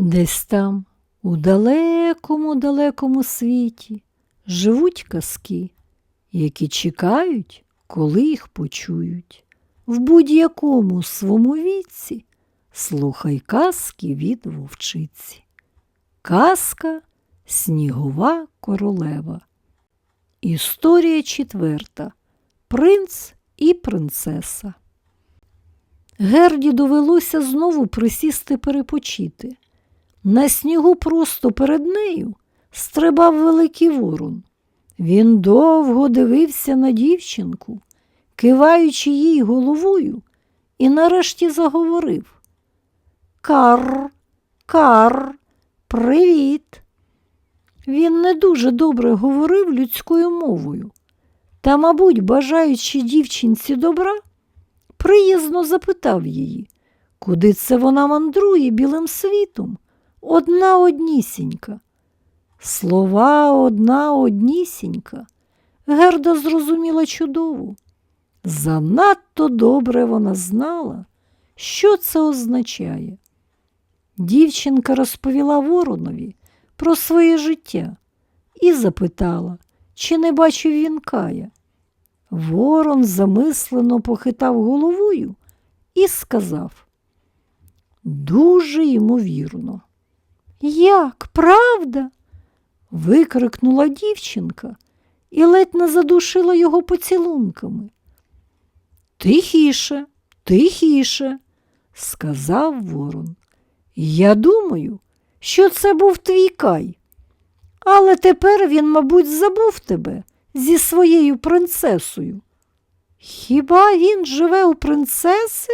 Десь там, у далекому далекому світі, живуть казки, які чекають, коли їх почують. В будь-якому своєму віці слухай казки від вовчиці. Казка Снігова королева. Історія четверта. Принц і принцеса. Герді довелося знову присісти перепочити. На снігу просто перед нею стрибав великий ворон. Він довго дивився на дівчинку, киваючи їй головою, і нарешті заговорив. Кар, кар, привіт. Він не дуже добре говорив людською мовою, та, мабуть, бажаючи дівчинці добра, приязно запитав її, куди це вона мандрує білим світом, одна однісінька. Слова одна однісінька. Герда зрозуміла чудово. Занадто добре вона знала, що це означає. Дівчинка розповіла воронові про своє життя і запитала, чи не бачив він Кая. Ворон замислено похитав головою і сказав Дуже ймовірно. Як, правда? викрикнула дівчинка і ледь не задушила його поцілунками. Тихіше, тихіше, сказав ворон. Я думаю, що це був твій кай. Але тепер він, мабуть, забув тебе зі своєю принцесою. Хіба він живе у принцеси?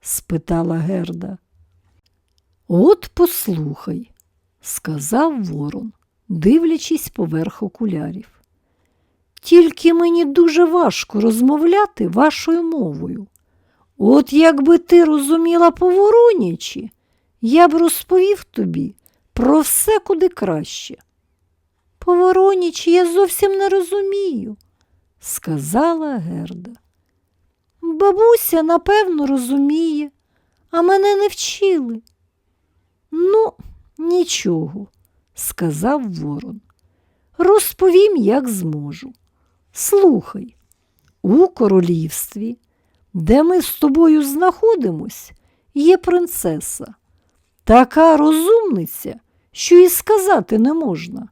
спитала Герда. От послухай, сказав ворон, дивлячись поверх окулярів. Тільки мені дуже важко розмовляти вашою мовою. От якби ти розуміла по-воронячі, я б розповів тобі про все куди краще. По-воронячі я зовсім не розумію, сказала Герда. Бабуся, напевно, розуміє, а мене не вчили. Ну, нічого, сказав ворон. Розповім, як зможу. Слухай, у королівстві, де ми з тобою знаходимось, є принцеса. Така розумниця, що і сказати не можна.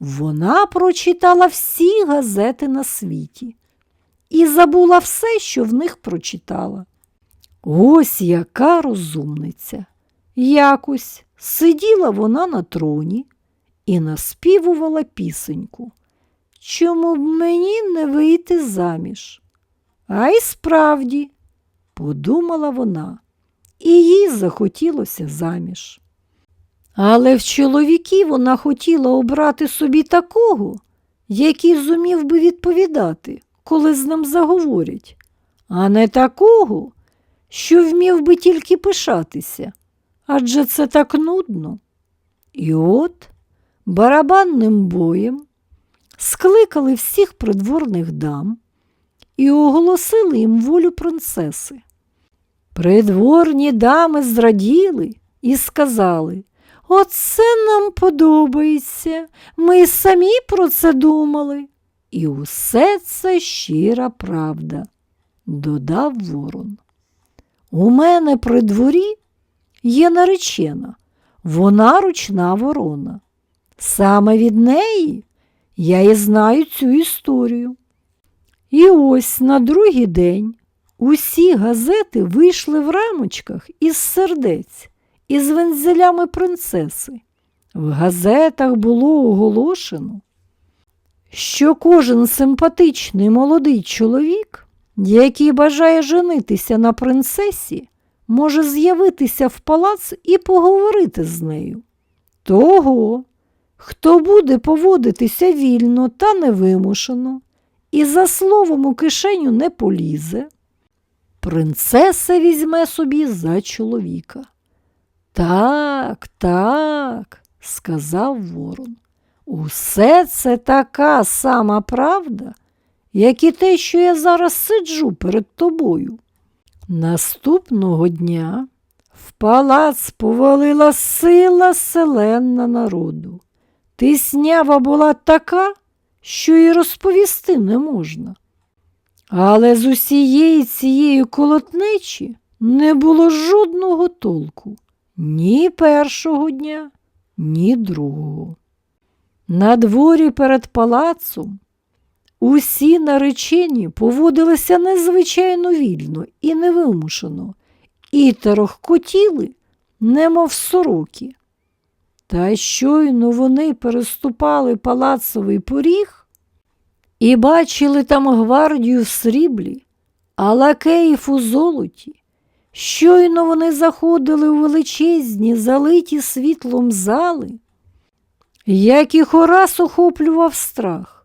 Вона прочитала всі газети на світі і забула все, що в них прочитала. Ось яка розумниця. Якось сиділа вона на троні і наспівувала пісеньку. Чому б мені не вийти заміж? А й справді, подумала вона, і їй захотілося заміж. Але в чоловіків вона хотіла обрати собі такого, який зумів би відповідати, коли з ним заговорять, а не такого, що вмів би тільки пишатися, адже це так нудно. І от барабанним боєм скликали всіх придворних дам і оголосили їм волю принцеси. Придворні дами зраділи і сказали, Оце нам подобається, ми самі про це думали. І усе це щира правда, додав ворон. У мене при дворі є наречена, вона ручна ворона. Саме від неї я і знаю цю історію. І ось на другий день усі газети вийшли в рамочках із сердець із вензелями принцеси. В газетах було оголошено, що кожен симпатичний молодий чоловік, який бажає женитися на принцесі, може з'явитися в палац і поговорити з нею. Того, хто буде поводитися вільно та невимушено, і за словом у кишеню не полізе, принцеса візьме собі за чоловіка. Так, так, сказав ворон. Усе це така сама правда, як і те, що я зараз сиджу перед тобою. Наступного дня В палац повалила сила селенна народу. Тиснява була така, що й розповісти не можна. Але з усієї цієї колотнечі не було жодного толку ні першого дня, ні другого. На дворі перед палацом усі наречені поводилися незвичайно вільно і невимушено, і тарохкотіли, немов сороки. Та щойно вони переступали палацовий поріг і бачили там гвардію в сріблі, а лакеїв у золоті. Щойно вони заходили у величезні, залиті світлом зали, як їх ораз охоплював страх.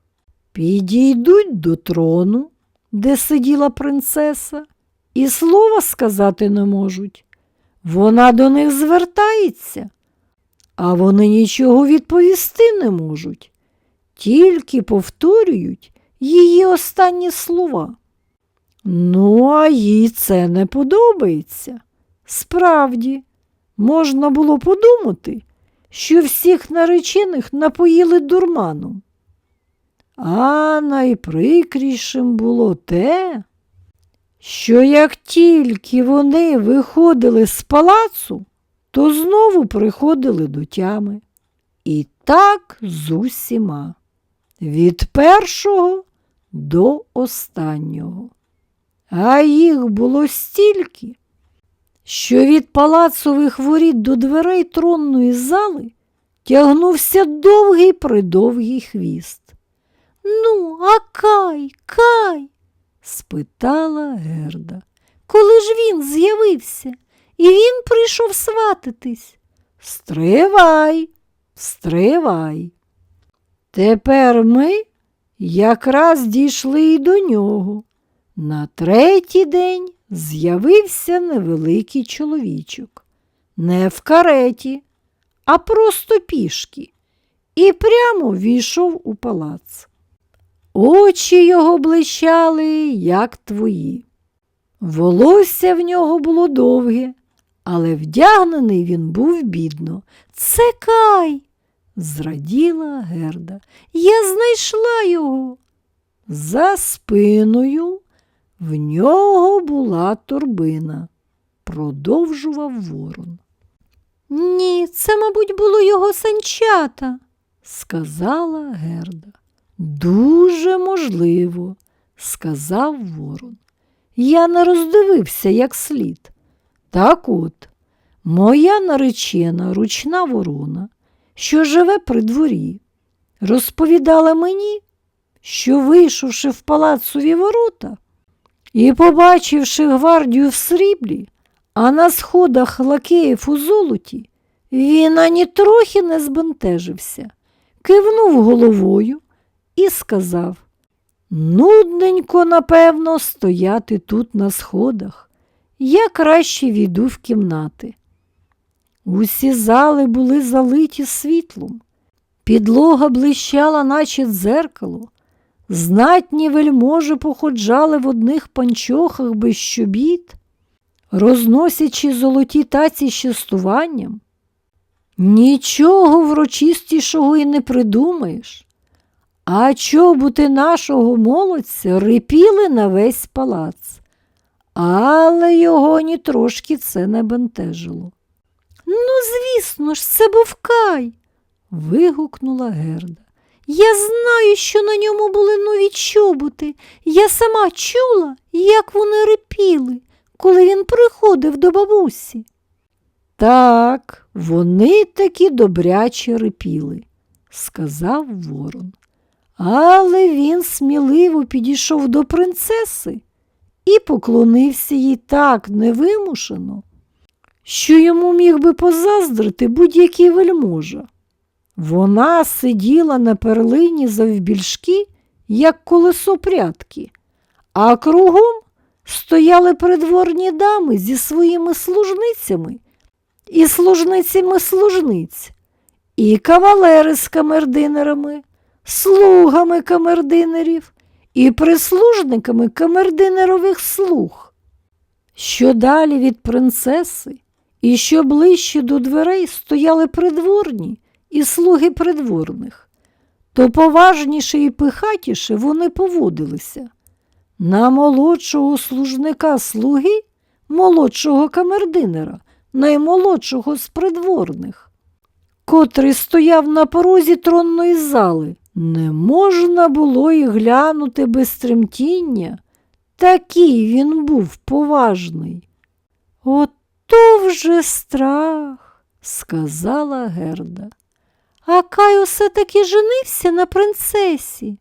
Підійдуть до трону, де сиділа принцеса, і слова сказати не можуть. Вона до них звертається, а вони нічого відповісти не можуть, тільки повторюють її останні слова. Ну, а їй це не подобається. Справді, можна було подумати, що всіх наречених напоїли дурманом. А найприкрішим було те, що як тільки вони виходили з палацу, то знову приходили до тями. І так з усіма, від першого до останнього. А їх було стільки, що від палацових воріт до дверей тронної зали тягнувся довгий придовгий хвіст. Ну, а кай, кай? спитала Герда. Коли ж він з'явився, і він прийшов свататись. Стривай, стривай. Тепер ми якраз дійшли і до нього. На третій день з'явився невеликий чоловічок, не в кареті, а просто пішки, і прямо війшов у палац. Очі його блищали, як твої. Волосся в нього було довге, але вдягнений він був бідно. Це кай, зраділа Герда. Я знайшла його. За спиною в нього була торбина, продовжував ворон. Ні, це, мабуть, було його санчата, сказала Герда. Дуже можливо, сказав ворон. Я не роздивився як слід. Так от, моя наречена ручна ворона, що живе при дворі, розповідала мені, що, вийшовши в палацові ворота і побачивши гвардію в сріблі, а на сходах лакеїв у золоті, він ані трохи не збентежився, кивнув головою і сказав Нудненько, напевно, стояти тут на сходах. Я краще війду в кімнати. Усі зали були залиті світлом, підлога блищала, наче дзеркало, знатні вельможі походжали в одних панчохах без щобіт, розносячи золоті таці з частуванням. Нічого врочистішого і не придумаєш. А чоботи нашого молодця рипіли на весь палац, але його ні трошки це не бентежило. Ну, звісно ж, це був кай. вигукнула Герда. Я знаю, що на ньому були нові чоботи. Я сама чула, як вони рипіли, коли він приходив до бабусі. Так, вони таки добряче рипіли, сказав ворон. Але він сміливо підійшов до принцеси і поклонився їй так невимушено, що йому міг би позаздрити будь-який вельможа. Вона сиділа на перлині завбільшки, як колесо прядки, а кругом стояли придворні дами зі своїми служницями і служницями служниць, і кавалери з камердинерами слугами камердинерів і прислужниками камердинерових слуг. Що далі від принцеси і що ближче до дверей стояли придворні і слуги придворних, то поважніше і пихатіше вони поводилися. На молодшого служника слуги, молодшого камердинера, наймолодшого з придворних, котрий стояв на порозі тронної зали, не можна було й глянути без тремтіння. Такий він був поважний. Ото вже страх, сказала Герда. А Кай усе таки женився на принцесі.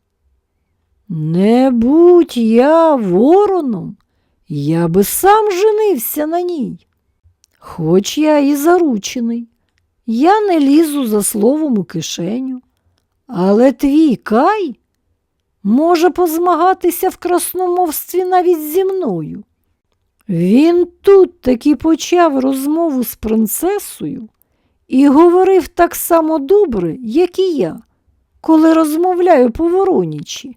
Не будь я вороном, я би сам женився на ній. Хоч я і заручений, я не лізу за словом у кишеню, але твій Кай може позмагатися в красномовстві навіть зі мною. Він тут таки почав розмову з принцесою і говорив так само добре, як і я, коли розмовляю по воронічі.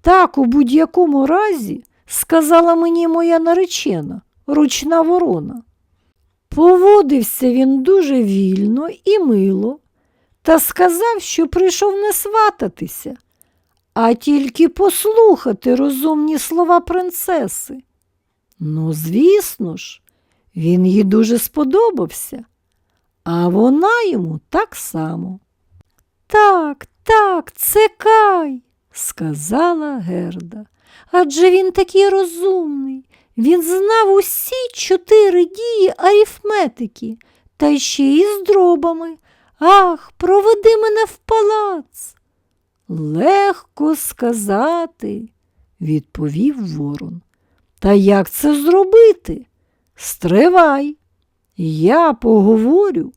Так у будь-якому разі сказала мені моя наречена, ручна ворона. Поводився він дуже вільно і мило та сказав, що прийшов не свататися, а тільки послухати розумні слова принцеси. Ну, звісно ж, він їй дуже сподобався, а вона йому так само. Так, так, це Кай, сказала Герда. Адже він такий розумний. Він знав усі чотири дії арифметики, та ще й з дробами. Ах, проведи мене в палац. Легко сказати, відповів ворон. Та як це зробити? Стривай. Я поговорю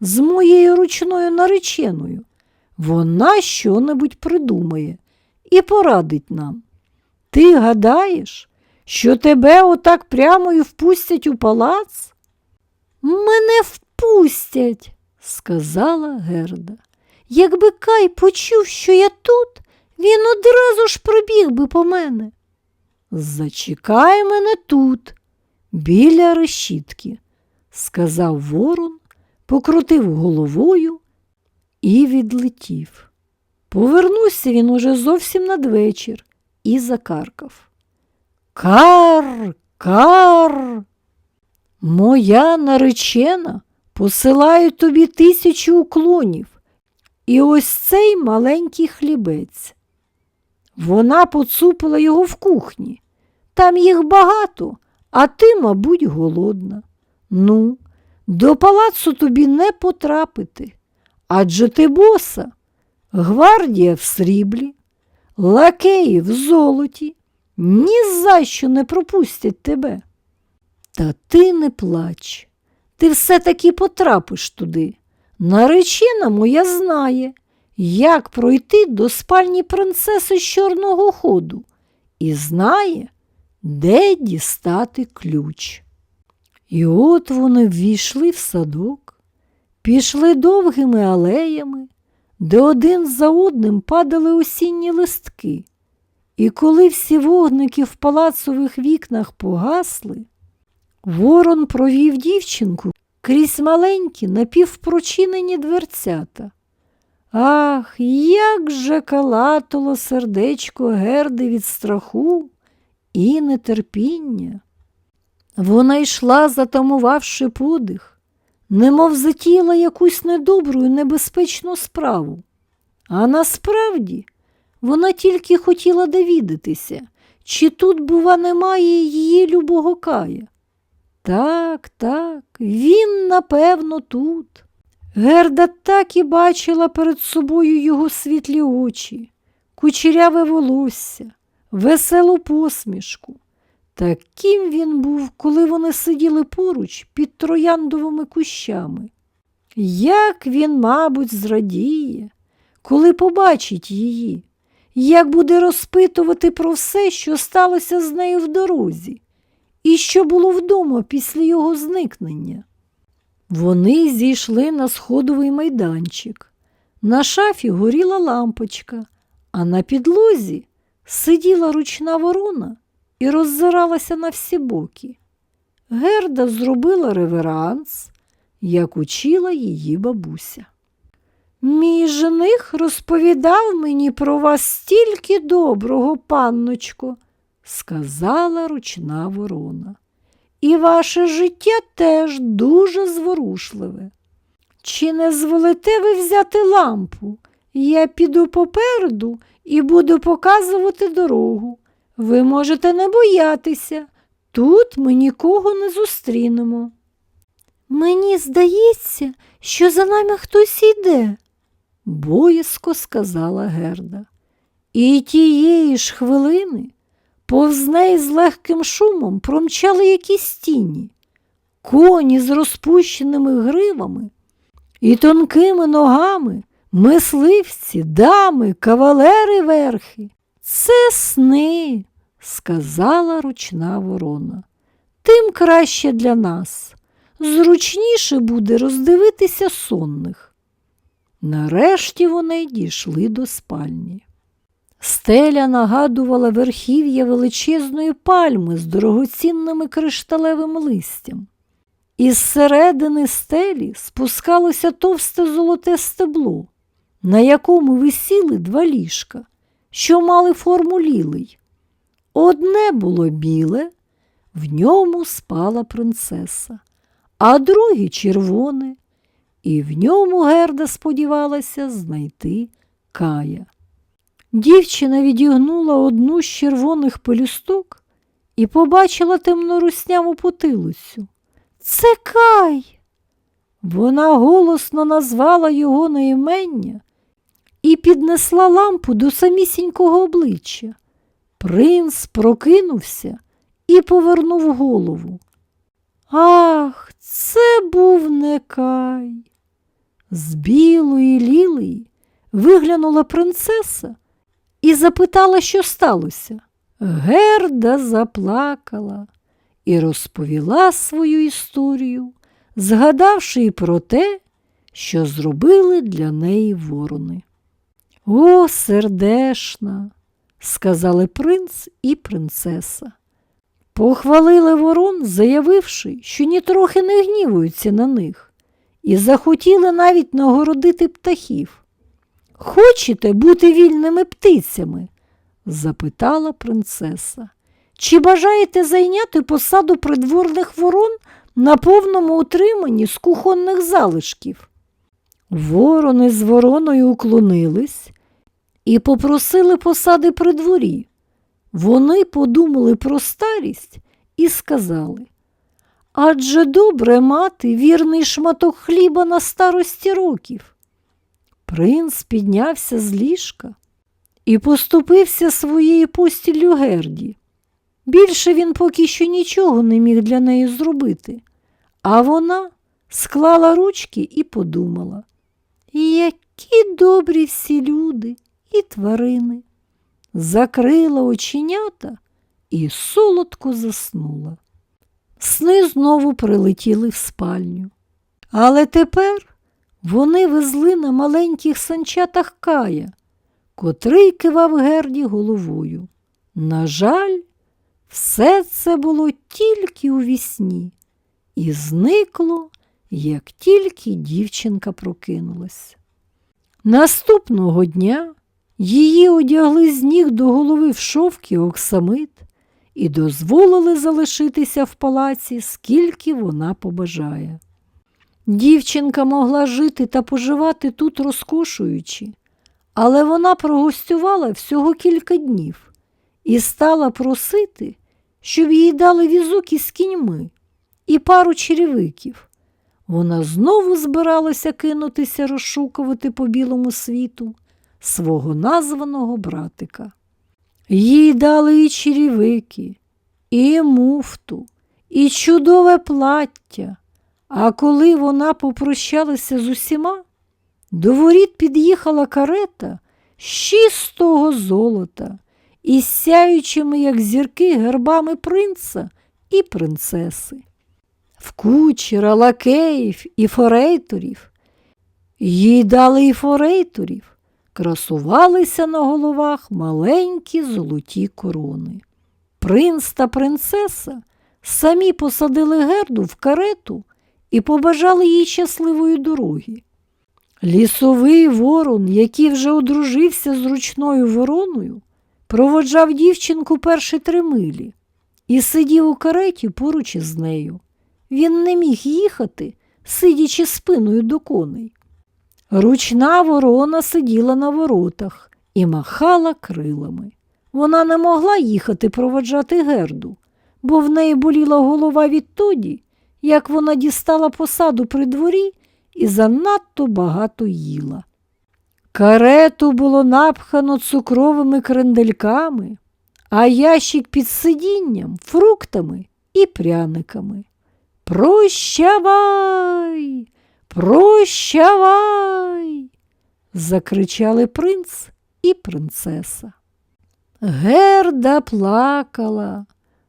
з моєю ручною нареченою. Вона щонебудь придумає і порадить нам. Ти гадаєш, що тебе отак прямо і впустять у палац? Мене впустять, сказала Герда. Якби Кай почув, що я тут, він одразу ж пробіг би по мене. Зачекай мене тут, біля решітки, сказав ворон, покрутив головою і відлетів. Повернувся він уже зовсім надвечір і закаркав. Кар, кар. Моя наречена посилає тобі тисячу уклонів. І ось цей маленький хлібець. Вона поцупила його в кухні. Там їх багато, а ти, мабуть, голодна. Ну, до палацу тобі не потрапити. Адже ти боса, гвардія в сріблі, лакеї в золоті, ні за що не пропустять тебе. Та ти не плач, ти все-таки потрапиш туди. Наречена моя знає, як пройти до спальні принцеси з чорного ходу, і знає, де дістати ключ. І от вони ввійшли в садок, пішли довгими алеями, де один за одним падали осінні листки. І коли всі вогники в палацових вікнах погасли, ворон провів дівчинку крізь маленькі напівпрочинені дверцята. Ах, як же калатало сердечко Герди від страху і нетерпіння. Вона йшла, затамувавши подих, немов затіяла якусь недобру і небезпечну справу. А насправді вона тільки хотіла довідатися, чи тут, бува, немає її любого кая. Так, так, він, напевно, тут. Герда так і бачила перед собою його світлі очі, кучеряве волосся, веселу посмішку. Таким він був, коли вони сиділи поруч під трояндовими кущами. Як він, мабуть, зрадіє, коли побачить її, як буде розпитувати про все, що сталося з нею в дорозі, і що було вдома після його зникнення. Вони зійшли на сходовий майданчик. На шафі горіла лампочка, а на підлозі сиділа ручна ворона і роззиралася на всі боки. Герда зробила реверанс, як учила її бабуся. Мій жених розповідав мені про вас стільки доброго, панночко, сказала ручна ворона. І ваше життя теж дуже зворушливе. Чи не зволите ви взяти лампу? Я піду попереду і буду показувати дорогу. Ви можете не боятися, тут ми нікого не зустрінемо. Мені здається, що за нами хтось йде, боязко сказала Герда. І тієї ж хвилини повз неї з легким шумом промчали якісь тіні, коні з розпущеними гривами і тонкими ногами, мисливці, дами, кавалери верхи. Це сни, сказала ручна ворона. Тим краще для нас. Зручніше буде роздивитися сонних. Нарешті вони дійшли до спальні. Стеля нагадувала верхів'я величезної пальми з дорогоцінними кришталевим листям. Із середини стелі спускалося товсте золоте стебло, на якому висіли два ліжка, що мали форму лілей. Одне було біле, в ньому спала принцеса, а друге червоне, і в ньому Герда сподівалася знайти кая. Дівчина відігнула одну з червоних пелюсток і побачила темнорусняву потилицю. Це Кай. Вона голосно назвала його на імення і піднесла лампу до самісінького обличчя. Принц прокинувся і повернув голову. Ах, це був не Кай. З білої лілії виглянула принцеса і запитала, що сталося. Герда заплакала і розповіла свою історію, згадавши і про те, що зробили для неї ворони. О, сердешна, сказали принц і принцеса. Похвалили ворон, заявивши, що нітрохи не гнівуються на них, і захотіли навіть нагородити птахів. Хочете бути вільними птицями? запитала принцеса. Чи бажаєте зайняти посаду придворних ворон на повному утриманні з кухонних залишків? Ворони з вороною уклонились і попросили посади при дворі. Вони подумали про старість і сказали адже добре мати вірний шматок хліба на старості років. Принц піднявся з ліжка і поступився своєю постіллю Герді. Більше він поки що нічого не міг для неї зробити, а вона склала ручки і подумала, які добрі всі люди і тварини. Закрила оченята і солодко заснула. Сни знову прилетіли в спальню. Але тепер вони везли на маленьких санчатах кая, котрий кивав Герді головою. На жаль, все це було тільки у вісні і зникло, як тільки дівчинка прокинулася. Наступного дня її одягли з ніг до голови в шовк і оксамит і дозволили залишитися в палаці, скільки вона побажає. Дівчинка могла жити та поживати тут розкошуючи, але вона прогостювала всього кілька днів і стала просити, щоб їй дали візок із кіньми і пару черевиків. Вона знову збиралася кинутися розшукувати по білому світу свого названого братика. Їй дали і черевики, і муфту, і чудове плаття. А коли вона попрощалася з усіма, до воріт під'їхала карета чистого золота із сяючими, як зірки, гербами принца і принцеси. В кучера, лакеїв і форейторів. Їй дали і форейторів, красувалися на головах маленькі золоті корони. Принц та принцеса самі посадили герду в карету і побажали їй щасливої дороги. Лісовий ворон, який вже одружився з ручною вороною, проводжав дівчинку перші три милі і сидів у кареті поруч із нею. Він не міг їхати, сидячи спиною до коней. Ручна ворона сиділа на воротах і махала крилами. Вона не могла їхати проводжати герду, бо в неї боліла голова відтоді, як вона дістала посаду при дворі і занадто багато їла. Карету було напхано цукровими крендельками, а ящик під сидінням фруктами і пряниками. Прощавай, прощавай, закричали принц і принцеса. Герда плакала,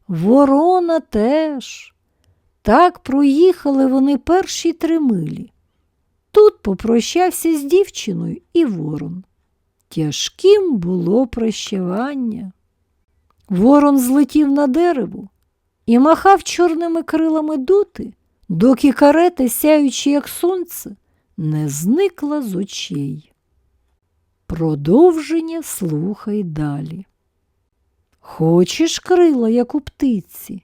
ворона теж. Так проїхали вони перші три милі. Тут попрощався з дівчиною і ворон. Тяжким було прощавання. Ворон злетів на дерево і махав чорними крилами доти, доки карета, сяючи, як сонце, не зникла з очей. Продовження слухай далі. Хочеш крила, як у птиці,